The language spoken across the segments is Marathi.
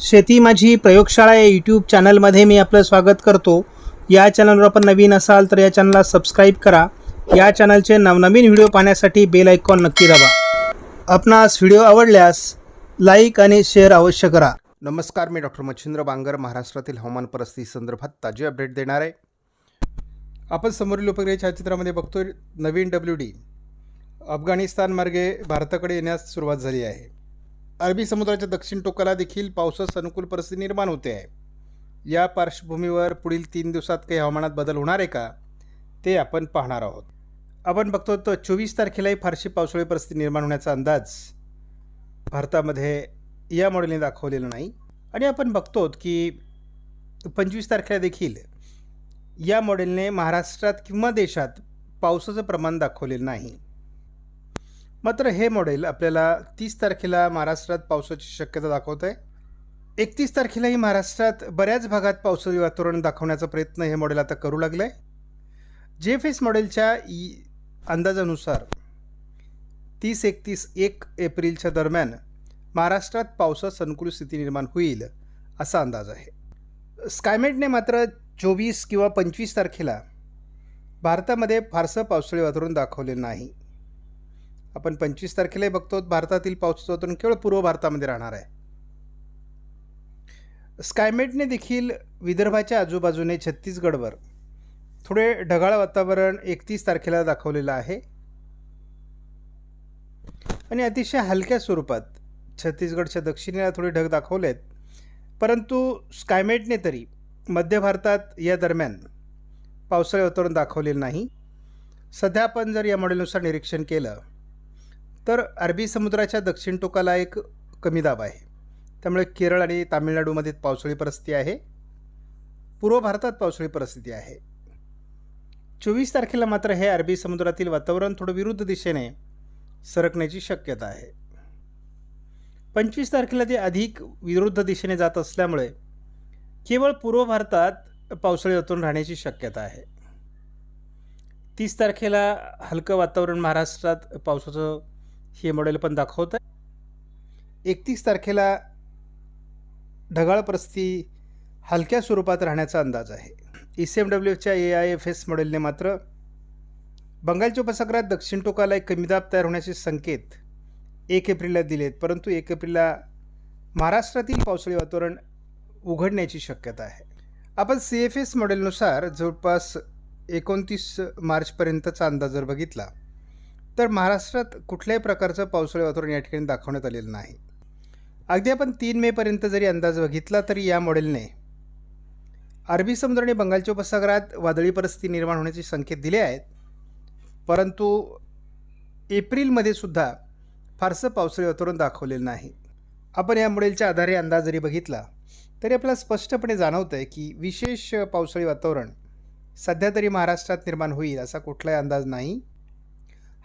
शेती माझी प्रयोगशाळा या यूट्यूब चॅनलमध्ये मी आपलं स्वागत करतो. या चॅनलवर आपण नवीन असाल तर या चॅनलला सबस्क्राईब करा. या चॅनलचे नवनवीन व्हिडिओ पाहण्यासाठी बेल आयकॉन नक्की दाबा. आपणास व्हिडिओ आवडल्यास लाईक आणि शेअर अवश्य करा. नमस्कार मी डॉक्टर मच्छिंद्र बांगर महाराष्ट्रातील हवामान परिस्थिती संदर्भात ताजी अपडेट देणार आहे. आपण समोरील उपग्रह छायाचित्रामध्ये बघतोय नवीन डब्ल्यू डी अफगाणिस्तानमार्गे भारताकडे येण्यास सुरुवात झाली आहे. अरबी समुद्राच्या दक्षिण टोकाला देखील पावसास अनुकूल परिस्थिती निर्माण होते आहे. या पार्श्वभूमीवर पुढील तीन दिवसात काही हवामानात बदल होणार आहे का ते आपण पाहणार आहोत. आपण बघतो तर चोवीस तारखेलाही फारशी पावसाळी परिस्थिती निर्माण होण्याचा अंदाज भारतामध्ये या मॉडेलने दाखवलेला नाही. आणि आपण बघतो की पंचवीस तारखेला देखील या मॉडेलने महाराष्ट्रात किंवा देशात पावसाचं प्रमाण दाखवलेलं नाही. मात्र हे मॉडेल आपल्याला तीस तारखेला महाराष्ट्रात पावसाची शक्यता दाखवत आहे एकतीस तारखेलाही महाराष्ट्रात बऱ्याच भागात पावसाळी वातावरण दाखवण्याचा प्रयत्न हे मॉडेल आता करू लागलं आहे जे एफ एस मॉडेलच्या ई अंदाजानुसार तीस एकतीस एक एप्रिलच्या दरम्यान महाराष्ट्रात पावसास अनुकूल स्थिती निर्माण होईल असा अंदाज आहे. स्कायमेटने मात्र चोवीस किंवा पंचवीस तारखेला भारतामध्ये फारसं पावसाळी वातावरण दाखवले नाही. आपण पंचवीस तारखेलाही बघतो भारतातील पावसाचं वातावरण केवळ पूर्व भारतामध्ये राहणार आहे. स्कायमेटने देखील विदर्भाच्या आजूबाजूने छत्तीसगडवर थोडे ढगाळ वातावरण एकतीस तारखेला दाखवलेलं आहे. आणि अतिशय हलक्या स्वरूपात छत्तीसगडच्या दक्षिणेला थोडे ढग दाखवले आहेत परंतु स्कायमेटने तरी मध्य भारतात या दरम्यान पावसाळी वातावरण दाखवलेलं नाही. सध्या आपण जर या मॉडेलनुसार निरीक्षण केलं तर अरबी समुद्राच्या दक्षिण टोकाला एक कमी दाब आहे. त्यामुळे केरळ आणि तामिळनाडूमध्ये पावसाळी परिस्थिती आहे. पूर्व भारतात पावसाळी परिस्थिती आहे. चोवीस तारखेला मात्र हे अरबी समुद्रातील वातावरण थोडं विरुद्ध दिशेने सरकण्याची शक्यता आहे. पंचवीस तारखेला ते अधिक विरुद्ध दिशेने जात असल्यामुळे केवळ पूर्व भारतात पावसाळी वातावरण राहण्याची शक्यता आहे. तीस तारखेला हलकं वातावरण महाराष्ट्रात पावसाचं हे मॉडेल पण दाखवत आहे. एकतीस तारखेला ढगाळ परिस्थिती हलक्या स्वरूपात राहण्याचा अंदाज आहे. ई सी एम डब्ल्यूच्या ए आय एफ एस मॉडेलने मात्र बंगालच्या उपसागरात दक्षिण टोकाला एक कमी दाब तयार होण्याचे संकेत एक एप्रिलला दिलेत परंतु एक एप्रिलला महाराष्ट्रातील पावसाळी वातावरण उघडण्याची शक्यता आहे. आपण सी एफ एस मॉडेलनुसार जवळपास एकोणतीस मार्चपर्यंतचा अंदाज जर बघितला तर महाराष्ट्रात कुठल्याही प्रकारचं पावसाळी वातावरण या ठिकाणी दाखवण्यात आलेलं नाही. अगदी आपण तीन मेपर्यंत जरी अंदाज बघितला तरी या मॉडेलने अरबी समुद्र आणि बंगालच्या उपसागरात वादळी परिस्थिती निर्माण होण्याचे संकेत दिले आहेत. परंतु एप्रिलमध्ये सुद्धा फारसं पावसाळी वातावरण दाखवलेलं नाही. आपण या मॉडेलच्या आधारे अंदाज जरी बघितला तरी आपल्याला स्पष्टपणे जाणवतं आहे की विशेष पावसाळी वातावरण सध्या तरी महाराष्ट्रात निर्माण होईल असा कुठलाही अंदाज नाही.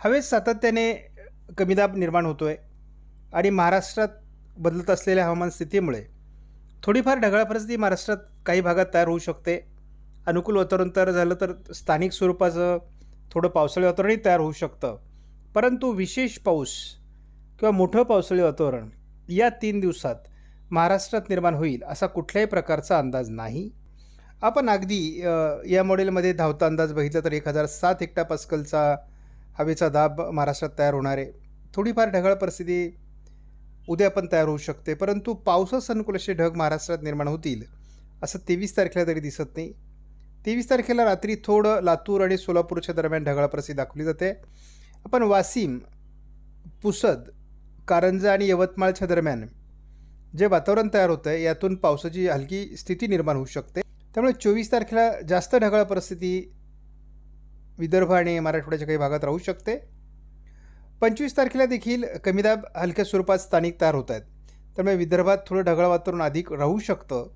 हवेत सातत्याने कमीदाब निर्माण होतो आहे आणि महाराष्ट्रात बदलत असलेल्या हवामान स्थितीमुळे थोडीफार ढगाळ परिस्थिती महाराष्ट्रात काही भागात तयार होऊ शकते. अनुकूल वातावरण तयार झालं तर स्थानिक स्वरूपाचं थोडं पावसाळी वातावरणही तयार होऊ शकतं. परंतु विशेष पाऊस किंवा मोठं पावसाळी वातावरण या तीन दिवसात महाराष्ट्रात निर्माण होईल असा कुठल्याही प्रकारचा अंदाज नाही. आपण अगदी या मॉडेलमध्ये धावता अंदाज बघितला तर एक हजार सात हेक्टा पास्कलचा हवेचा दाब महाराष्ट्रात तयार होणार. आहे थोडीफार ढगाळ परिस्थिती उद्या पण तयार होऊ शकते परंतु पावसास अनुकूल असे ढग महाराष्ट्रात निर्माण होतील असं तेवीस तारखेला तरी दिसत नाही. तेवीस तारखेला रात्री थोडं लातूर आणि सोलापूरच्या दरम्यान ढगाळ परिस्थिती दाखवली जाते. आपण वाशिम पुसद कारंजा आणि यवतमाळच्या दरम्यान जे वातावरण तयार होतं आहे यातून पावसाची हलकी स्थिती निर्माण होऊ शकते. त्यामुळे चोवीस तारखेला जास्त ढगाळ परिस्थिती विदर्भ आणि मराठवाड्याच्या काही भागात राहू शकते. पंचवीस तारखेला देखील कमीदाब हलक्या स्वरूपात स्थानिक तयार होत आहेत. त्यामुळे विदर्भात थोडं ढगाळ वातावरण अधिक राहू शकतं.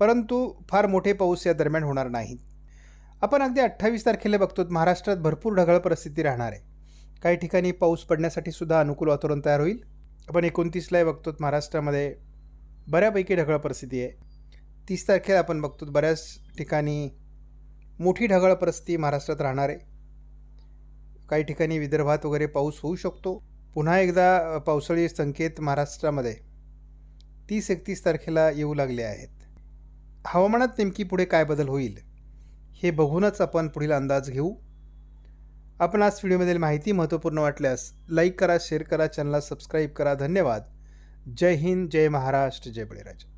परंतु फार मोठे पाऊस या दरम्यान होणार नाही आपण अगदी अठ्ठावीस तारखेला बघतो महाराष्ट्रात भरपूर ढगाळ परिस्थिती राहणार आहे. काही ठिकाणी पाऊस पडण्यासाठी सुद्धा अनुकूल वातावरण तयार होईल. आपण एकोणतीसलाही बघतो महाराष्ट्रामध्ये बऱ्यापैकी ढगाळ परिस्थिती आहे. तीस तारखेला आपण बघतो बऱ्याच ठिकाणी मोठी ढगाळ परिस्थिती महाराष्ट्रात राहणार आहे. काही ठिकाणी विदर्भात वगैरे पाऊस होऊ शकतो. पुन्हा एकदा पावसाळी संकेत महाराष्ट्रामध्ये. तीस एकतीस तारखेला येऊ लागले आहेत. हवामानात नेमकी पुढे काय बदल होईल हे बघूनच आपण पुढील अंदाज घेऊ. आपण आज व्हिडिओमधील माहिती महत्त्वपूर्ण वाटल्यास लाईक करा शेअर करा चॅनलला सबस्क्राईब करा. धन्यवाद. जय हिंद जय महाराष्ट्र जय बळीराजा.